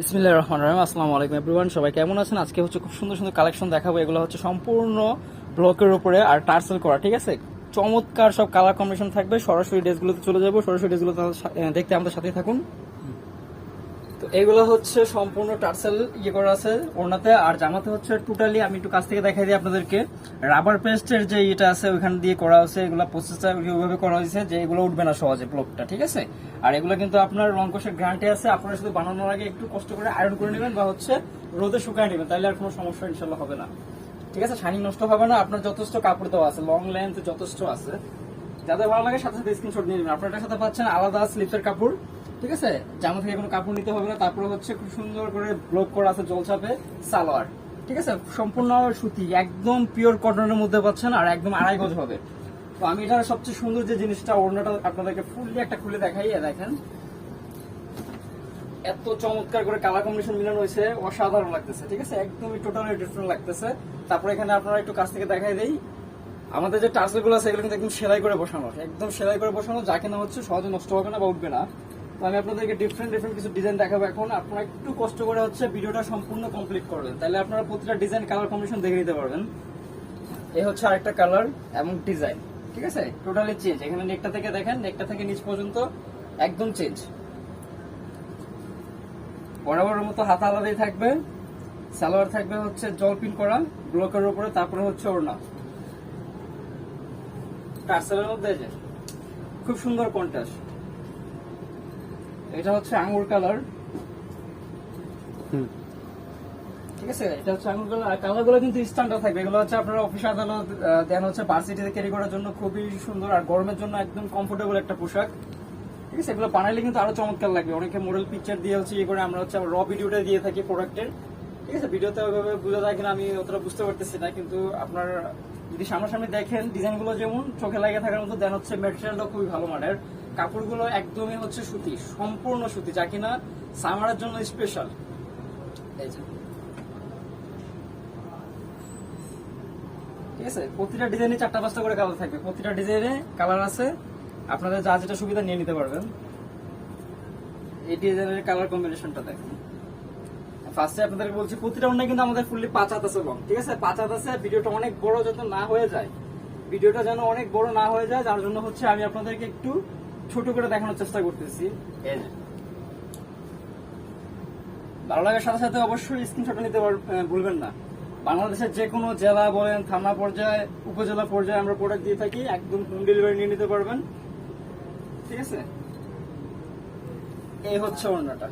বিসমিল্লাহির রহমান রহিম। আসসালামু আলাইকুম এভরিওয়ান সবাই কেমন আছেন? আজকে হচ্ছে খুব সুন্দর সুন্দর কালেকশন দেখাবো। এগুলো হচ্ছে সম্পূর্ণ ব্লকের উপরে আর টার্সেল করা, ঠিক আছে? চমৎকার সব কালার কম্বিনেশন থাকবে। সরাসরি ড্রেসগুলোতে চলে যাব। সরাসরি ড্রেসগুলো দেখতে আমাদের সাথেই থাকুন। এগুলো হচ্ছে সম্পূর্ণ টার্সেল ইয়ে করা আছে ওড়নাতে। আর জামাতে হচ্ছে টোটালি আমি একটু কাছ থেকে দেখাই দিই আপনাদেরকে। রাবার পেস্টের যে ইয়েটা আছে, ওইখান দিয়ে করা হয়েছে। এগুলো প্রসেসটা ওইভাবে করা হয়েছে যে এগুলো উঠবে না সহজে ব্লকটা ঠিক আছে? আর এগুলো কিন্তু আপনার রংকশের গ্যারান্টি আছে। আপনারা শুধু বানানোর আগে একটু কষ্ট করে আয়রন করে নেবেন বা হচ্ছে রোদে শুকায় নেবেন তাহলে আর কোনো সমস্যা ইনশাল্লাহ হবে না। ঠিক আছে? শাইনিং নষ্ট হবে না। আপনার যথেষ্ট কাপড় দেওয়া আছে লং লেন্থ যথেষ্ট আছে। যাদের ভালো লাগে সাথে সাথে স্ক্রিনশট নিয়ে নেবেন। আপনার সাথে পাচ্ছেন আলাদা স্লিপসের কাপড়। ঠিক আছে? জামা থেকে কোনো কাপড় নিতে হবে না। তারপরে হচ্ছে খুব সুন্দর করে ব্লক করা আছে জলছাপে সালোয়ার। ঠিক আছে? সম্পূর্ণ সুতি, একদম পিওর কটনের মধ্যে পাচ্ছেন আর একদম আড়াই গজ হবে। তো আমি এটার সবচেয়ে সুন্দর যে জিনিসটা, ওড়নাটা আপনাদেরকে ফুললি একটা খুলে দেখাই দেখেন। এত চমৎকার করে কালার কম্বিনেশন মিলানো হয়েছে, অসাধারণ লাগতেছে, ঠিক আছে? একদমই টোটালি ডিফারেন্ট লাগতেছে। তারপরে এখানে আপনারা একটু কাছ থেকে দেখাই দেই। আমাদের যে টার্সেলগুলো আছে, এগুলো কিন্তু একদম সেলাই করে বসানো। একদম সেলাই করে বসানো, যা কিনা হচ্ছে সহজে নষ্ট হবে না বা উঠবে না। তো আমি আপনাদেরকে ডিফারেন্ট ডিফারেন্ট কিছু ডিজাইন দেখাবো এখন। আপনারা একটু কষ্ট করে হচ্ছে ভিডিওটা সম্পূর্ণ কমপ্লিট করবেন। তাহলে আপনারা প্রতিটা ডিজাইন কালার কম্বিনেশন দেখে নিতে পারবেন। এই হচ্ছে আরেকটা কালার এবং ডিজাইন ঠিক আছে? টোটালি চেঞ্জ এখানে নেকটা থেকে দেখেন নেকটা থেকে নিচ পর্যন্ত একদম চেঞ্জ বরাবরের মতো হাতা আলাদাই থাকবে। সালোয়ার থাকবে হচ্ছে জল পিন করা ব্লকের উপরে, তারপরে হচ্ছে ওড়না। টার্সেলের মধ্যে খুব সুন্দর কন্ট্রাস্ট এটা হচ্ছে আঙ্গুর কালার। ঠিক আছে? এটা হচ্ছে কালার। কালারগুলো কিন্তু স্ট্যান্ডার্ড থাকবে। এগুলো হচ্ছে আপনারা অফিস আদালত দেন হচ্ছে ভার্সিটিতে ক্যারি করার জন্য খুবই সুন্দর আর গরমের জন্য একদম কমফোর্টেবল একটা পোশাক। ঠিক আছে? এগুলো বানাইলে কিন্তু আরও চমৎকার লাগবে। অনেকে মডেল পিকচার দিয়ে হচ্ছে ইয়ে করে আমরা হচ্ছে র ভিডিওটা দিয়ে থাকি প্রোডাক্টের ঠিক আছে, ভিডিওতে ওইভাবে বোঝা যায় কিনা আমি অতটা বুঝতে পারতেছি না, কিন্তু আপনার যদি সামনাসামনি দেখেন ডিজাইনগুলো যেমন চোখে লাগে থাকার মতো দেন হচ্ছে ম্যাটেরিয়ালটা খুবই ভালো মানের। কাপড়গুলো একদমই হচ্ছে সুতি, সম্পূর্ণ সুতি, যা কিনা সামারের জন্য স্পেশাল ঠিক আছে, প্রতিটা ডিজাইনে চারটা পাঁচটা করে কালার থাকবে। প্রতিটা ডিজাইনে কালার আছে আপনাদের যা যেটা সুবিধা নিয়ে নিতে পারবেন। এই ডিজাইনের কালার কম্বিনেশনটা দেখেন। ফার্স্টে আপনাদেরকে বলছি, প্রতিটা অন্য কিন্তু আমাদের ফুললি পাঁচ হাত আছে লং ঠিক আছে? পাঁচ হাত আছে, ভিডিওটা অনেক বড় যত না হয়ে যায়। ভিডিওটা যেন অনেক বড় না হয়ে যায়, যার জন্য হচ্ছে আমি আপনাদেরকে একটু ছোট করে দেখানোর চেষ্টা করতেছি। ভালো লাগার সাথে সাথে অবশ্যই স্ক্রিনশটটা নিতে ভুলবেন না। বাংলাদেশের যে কোনো জেলা বলেন, থানা পর্যায়ে, উপজেলা পর্যায়ে আমরা প্রোডাক্ট দিয়ে থাকি, একদম হোম ডেলিভারি নিয়ে নিতে পারবেন। ঠিক আছে? এই হচ্ছে অন্যটা।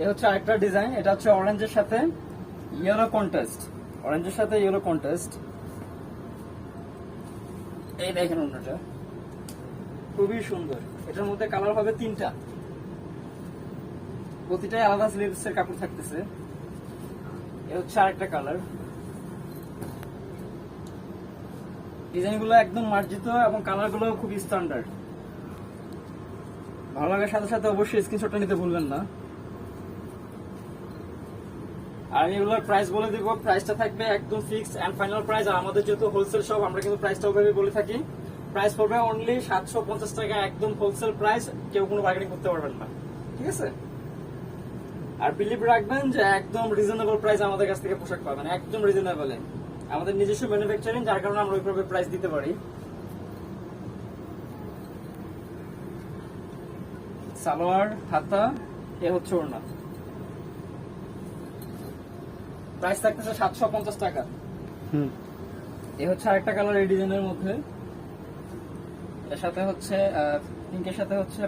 এই হচ্ছে আরেকটা ডিজাইন এটা হচ্ছে অরেঞ্জের সাথে ইয়েলো কন্টেস্ট অরেঞ্জের সাথে ইয়েলো কন্টেস্ট এই দেখেন অন্যটা। খুবই সুন্দর। এটার মধ্যে কালার হবে তিনটা। প্রতিটাই আলাদা স্লিভস এর কাপড় থাকতেছে। এ হচ্ছে আরেকটা কালার ডিজাইনগুলো একদম মার্জিত এবং কালারগুলো খুব স্ট্যান্ডার্ড ভালো লাগার সাথে সাথে অবশ্যই স্ক্রিনশটটা নিতে ভুলবেন না। আর এগুলোর প্রাইস বলে দিব প্রাইসটা থাকবে একদম ফিক্স এন্ড ফাইনাল প্রাইস আর আমাদের যেহেতু হোলসেল আমরা কিন্তু প্রাইসটা ওভাবে বলে থাকি। প্রাইস পড়বে অনলি সাতশো পঞ্চাশ টাকা একদম হোলসেল প্রাইস কেউ কোনো বার্গেনিং করতে পারবেন না। ঠিক আছে? আর বিলিভ রাখবেন যে একদম রিজনেবল প্রাইস আমাদের কাছ থেকে পোশাক পাবেন, একদম রিজনেবলে আমাদের নিজস্ব ম্যানুফ্যাকচারিং যার কারণে আমরা ওইভাবে প্রাইস দিতে পারি। সালোয়ার হাতা এ হচ্ছে ওড়না। প্রাইস থাকতেছে সাতশো পঞ্চাশ টাকা। এ হচ্ছে আরেকটা কালার এই ডিজাইনের মধ্যে। এর সাথে হচ্ছে পিঙ্কের সাথে হচ্ছে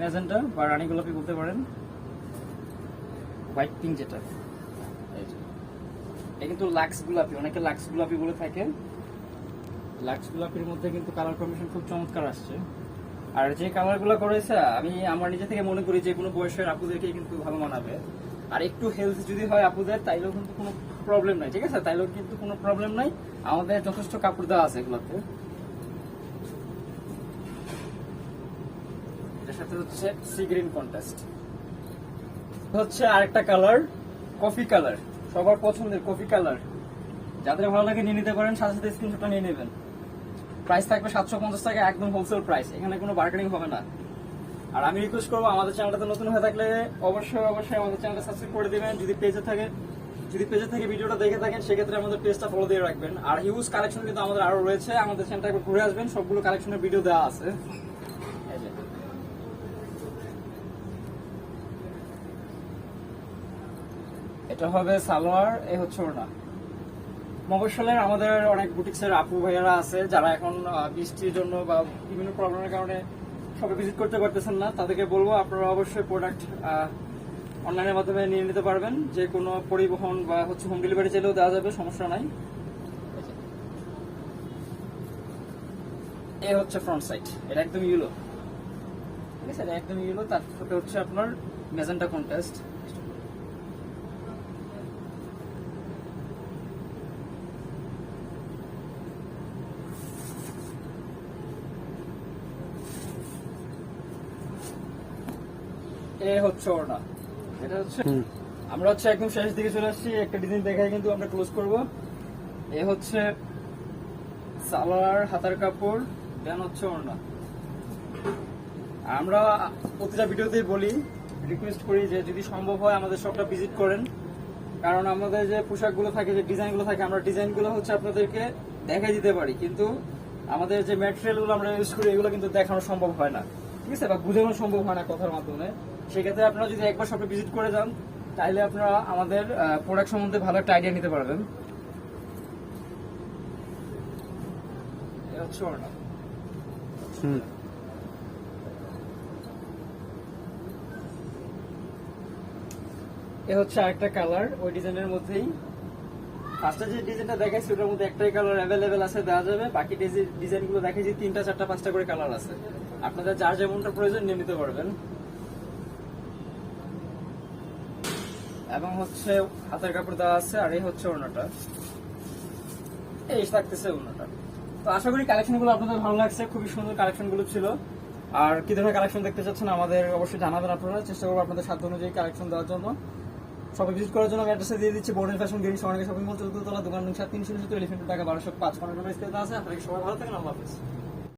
ম্যাজেন্টা বা রানী গোলাপি বলতে পারেন। হোয়াইট পিঙ্ক যেটা। এটা কিন্তু লাক্স গোলাপি অনেকে লাক্স গোলাপি বলে থাকে। লাক্স গোলাপির মধ্যে কিন্তু কালার কম্বিনেশন খুব চমৎকার আসছে। আর যে কালারগুলো করেছে, আমি আমার নিজে থেকে মনে করি যে কোনো বয়সের আপুদেরকে কিন্তু ভালো মানাবে। আর একটু হেলথ যদি হয় আপুদের, তাইলেও কিন্তু কোনো প্রবলেম নাই, ঠিক আছে? তাইলেও কিন্তু কোনো প্রবলেম নাই। আমাদের যথেষ্ট কাপড় দেওয়া আছে এগুলোতে। হচ্ছে আরেকটা কালার কফি কালার সবার পছন্দের কফি কালার যাদের ভালো লাগে নিয়ে নিতে পারেন, সাথে সাথে স্ক্রিনশটটা নিয়ে নেবেন। প্রাইস থাকবে সাতশো পঞ্চাশ টাকা, একদম হোলসেল প্রাইস এখানে কোনো বার্গেনিং হবে না। আর আমি রিকোয়েস্ট করব, আমাদের চ্যানেলটাতে নতুন হয়ে থাকলে অবশ্যই অবশ্যই আমাদের চ্যানেলটা সাবস্ক্রাইব করে দিবেন। যদি পেজে থাকে, যদি পেজে থেকে ভিডিওটা দেখে থাকেন, সেক্ষেত্রে আমাদের পেজটা ফলো দিয়ে রাখবেন। আর হিউজ কালেকশন কিন্তু আমাদের আরও রয়েছে। আমাদের চ্যানেলটা একবার ঘুরে আসবেন, সবগুলো কালেকশনের ভিডিও দেওয়া আছে। এটা হবে সালোয়ার, এ হচ্ছে ওড়না। মফস্বলের আমাদের অনেক বুটিক্সের আপু ভাইয়ারা আছে, যারা এখন বৃষ্টির জন্য বা বিভিন্ন প্রবলেমের কারণে সবাই ভিজিট করতে পারতেছেন না। তাদেরকে বলব, আপনারা অবশ্যই প্রোডাক্ট অনলাইনের মাধ্যমে নিয়ে নিতে পারবেন। যে কোনো পরিবহন বা হচ্ছে হোম ডেলিভারি চাইলেও দেওয়া যাবে, সমস্যা নাই। এ হচ্ছে ফ্রন্ট সাইড এটা একদম ইউলো ঠিক আছে? এটা একদম ইউলো তার হচ্ছে আপনার মেজেন্টা কন্টেস্ট এ হচ্ছে ওটা এটা হচ্ছে আমরা হচ্ছে একদম শেষ দিকে চলে আসছি একটা ডিজাইন দেখাই কিন্তু আমরা ক্লোজ করব। এ হচ্ছে সালোয়ার হাতার কাপড় দেন হচ্ছে ওড়না। আমরা প্রতিটা ভিডিওতেই বলি রিকোয়েস্ট করি যে যদি সম্ভব হয় আমাদের শপটা ভিজিট করেন। কারণ আমাদের যে পোশাকগুলো থাকে যে ডিজাইনগুলো থাকে আমরা ডিজাইনগুলো হচ্ছে আপনাদেরকে দেখাই দিতে পারি। কিন্তু আমাদের যে ম্যাটেরিয়ালগুলো আমরা ইউজ করি এগুলো কিন্তু দেখানো সম্ভব হয় না। ঠিক আছে? বা বোঝানো সম্ভব হয় না কথার মাধ্যমে। সেক্ষেত্রে আপনারা যদি একবার শপে ভিজিট করে যান তাহলে আপনারা আমাদের প্রোডাক্ট সম্বন্ধে ভালো একটা আইডিয়া নিতে পারবেন। এ হচ্ছে ওড়না। এ হচ্ছে আরেকটা কালার ওই ডিজাইনের মধ্যেই। ফার্স্টে যে ডিজাইনটা দেখাইছি ওটার মধ্যে একটাই কালার অ্যাভেলেবেল আছে দেওয়া যাবে। বাকি ডিজাইনগুলো দেখাইছি তিনটা চারটা পাঁচটা করে কালার আছে। আপনাদের যার যেমনটা প্রয়োজন নিয়ে নিতে পারবেন। এবং হচ্ছে হাতের কাপড় দেওয়া আছে আর এই হচ্ছে ওড়নাটা। এই থাকতেছে ওড়নাটা। তো আশা করি কালেকশনগুলো আপনাদের ভালো লাগছে, খুবই সুন্দর কালেকশনগুলো ছিল। আর কি ধরনের কালেকশন দেখতে চাচ্ছেন আমাদের অবশ্যই জানাবেন আপনারা। চেষ্টা করব আপনাদের সাধ্য অনুযায়ী কালেকশন দেওয়ার জন্য। সবাই ভিজিট করার জন্য আমি অ্যাড্রেসে দিয়ে দিচ্ছি বোর্ডের ফ্যাশন গেরি সরকারি শপিং মল চতুর্থ তলা দোকান সাত, তিনশো তিনশো টাকা, বারোশো, পাঁচ, পনেরো আছে। আপনাকে সবাই ভালো থাকেন, আল্লাহ হাফিজ।